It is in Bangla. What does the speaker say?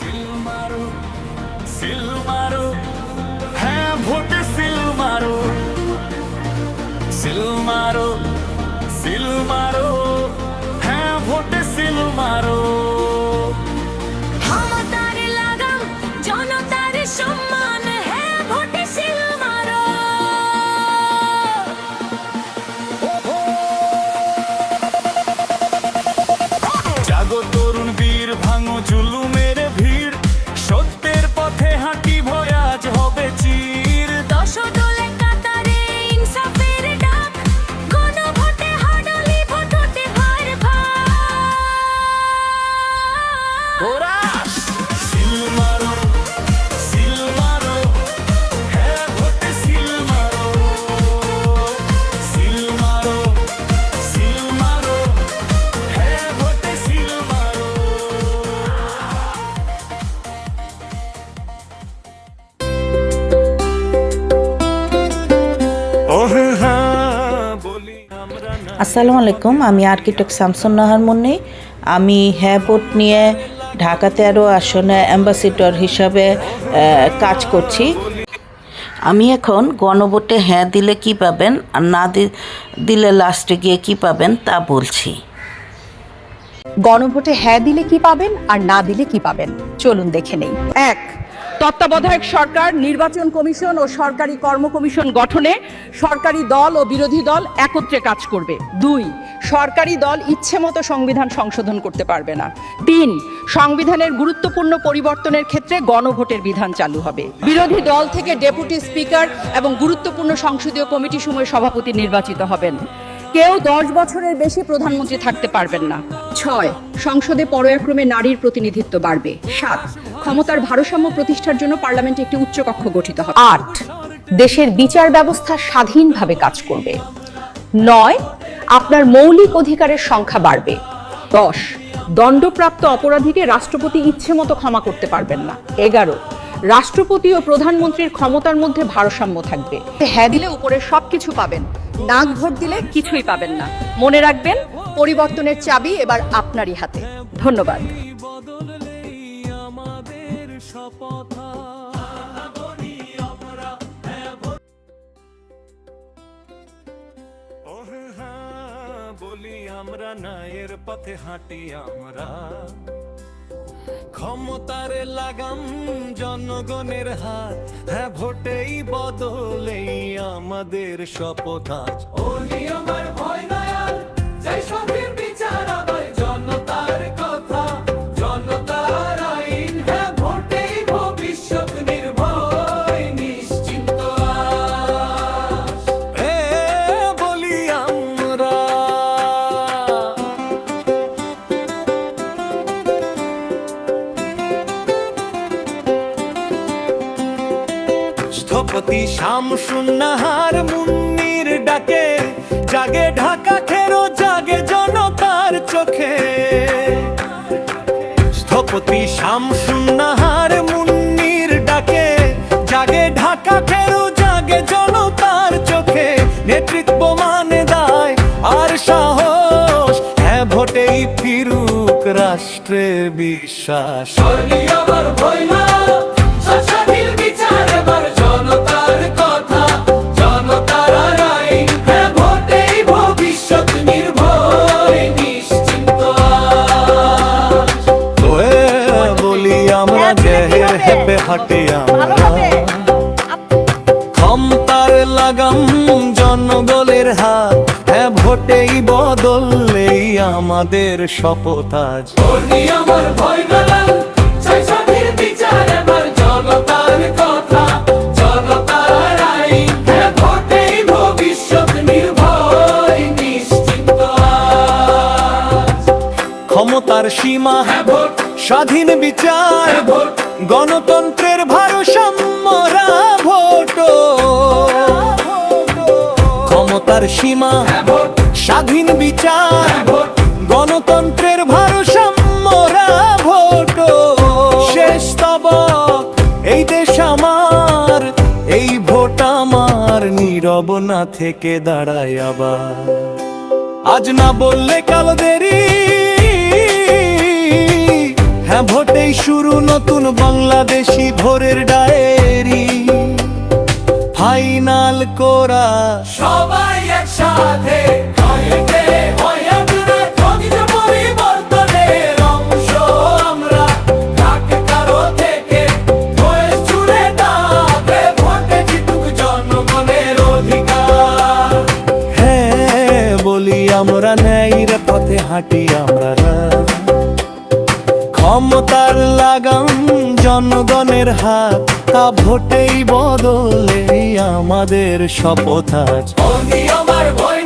সিল মারো সিল মারো হ্যাঁ ভোটে সিল মারো সিল মারো সিল মারো আসসালামু আলাইকুম আমি আর্কিটেক্ট শামসুন নাহার মুন্নি। আমি হ্যাঁ ভোট নিয়ে ঢাকা তেরো আসনে অ্যাম্বাসিডর হিসাবে কাজ করছি। আমি এখন গণভোটে হ্যাঁ দিলে কি পাবেন আর না দিলে লাস্টে গিয়ে কি পাবেন তা বলছি। গণভোটে হ্যাঁ দিলে কি পাবেন আর না দিলে কি পাবেন? চলুন দেখে নেই। এক, তত্ত্বাবধায়ক সরকার, নির্বাচন কমিশন ও সরকারি কর্ম কমিশন গঠনে সরকারি দল ও বিরোধী দল একত্রে কাজ করবে। দুই সরকারি দল ইচ্ছে মতো সংবিধান সংশোধন করতে পারবে না। তিন, সংবিধানের গুরুত্বপূর্ণ পরিবর্তনের ক্ষেত্রে গণভোটের বিধান চালু হবে। বিরোধী দল থেকে ডেপুটি স্পিকার এবং গুরুত্বপূর্ণ সংসদীয় কমিটি সময় সভাপতি নির্বাচিত হবেন। কেউ দশ বছরের বেশি প্রধানমন্ত্রী থাকতে পারবেন না। ছয়, সংসদে পর্যায়ক্রমে নারীর প্রতিনিধিত্ব বাড়বে। সাত, ক্ষমতার ভারসাম্য প্রতিষ্ঠার জন্য পার্লামেন্টে একটি উচ্চকক্ষ গঠিত হবে। আট, দেশের বিচার ব্যবস্থা স্বাধীনভাবে কাজ করবে। নয় আপনার মৌলিক অধিকারের সংখ্যা বাড়বে। দশ, দণ্ডপ্রাপ্ত অপরাধীকে রাষ্ট্রপতি ইচ্ছে মতো ক্ষমা করতে পারবেন না। এগারো, রাষ্ট্রপতি ও প্রধানমন্ত্রীর ক্ষমতার মধ্যে ভারসাম্য থাকবে। হ্যাঁ দিলে উপরে সবকিছু পাবেন, নাক ভোট দিলে কিছুই পাবেন না। মনে রাখবেন, পরিবর্তনের চাবি এবার আপনারই হাতে। ধন্যবাদ। আমরা নায়ের পথে হাঁটি আমরা। ক্ষমতার লাগাম জনগণের হাত হ্যাঁ ভোটেই বদলেই আমাদের শপথ আজ। ও নিয়মের ভয় নয় যাই স্থপতি শামসুন্নাহার মুন্নির ডাকে, জাগে ঢাকা খেরো, জাগে জনতার চোখে। স্থপতি শামসুন্নাহার মুন্নির ডাকে, জাগে ঢাকা খেরো, জাগে জনতার চোখে। নেতৃত্ব মানে দায় আর সাহস হ্যাঁ ভোটেই ফিরুক রাষ্ট্রে বিশ্বাস। ভয় না জেহের হেপে হাঁটি আমরা ক্ষমতার লাগাম জনগণের হাত। হ্যাঁ ভোটেই বদললেই আমাদের শপথ আজ। আমার ভয় গেলাম চাই স্বাধীন বিচার এবার জনতার কথা। জনতার আইন হ্যাঁ। ক্ষমতার সীমা স্বাধীন বিচার গণতন্ত্রের ভারসাম্যরা ভোট ক্ষমতার সীমা, স্বাধীন বিচার, গণতন্ত্রের ভারসাম্যরা ভোট শেষ তব এই দেশ আমার, এই ভোট আমার, নীরব না থেকে দাঁড়ায় আবার। আজ না বললে কাল দেরি হ্যাঁ ভোটেই শুরু নতুন বাংলাদেশি ভোরের ডায়েরি। ফাইনাল করা। সবাই একসাথে আমরা হয়ে আমরা পথে হাঁটি আমরা ক্ষমতার লাগাম জনগণের হাত তা ভোটেই বদলে আমাদের শপথ আজ। আমার ভয়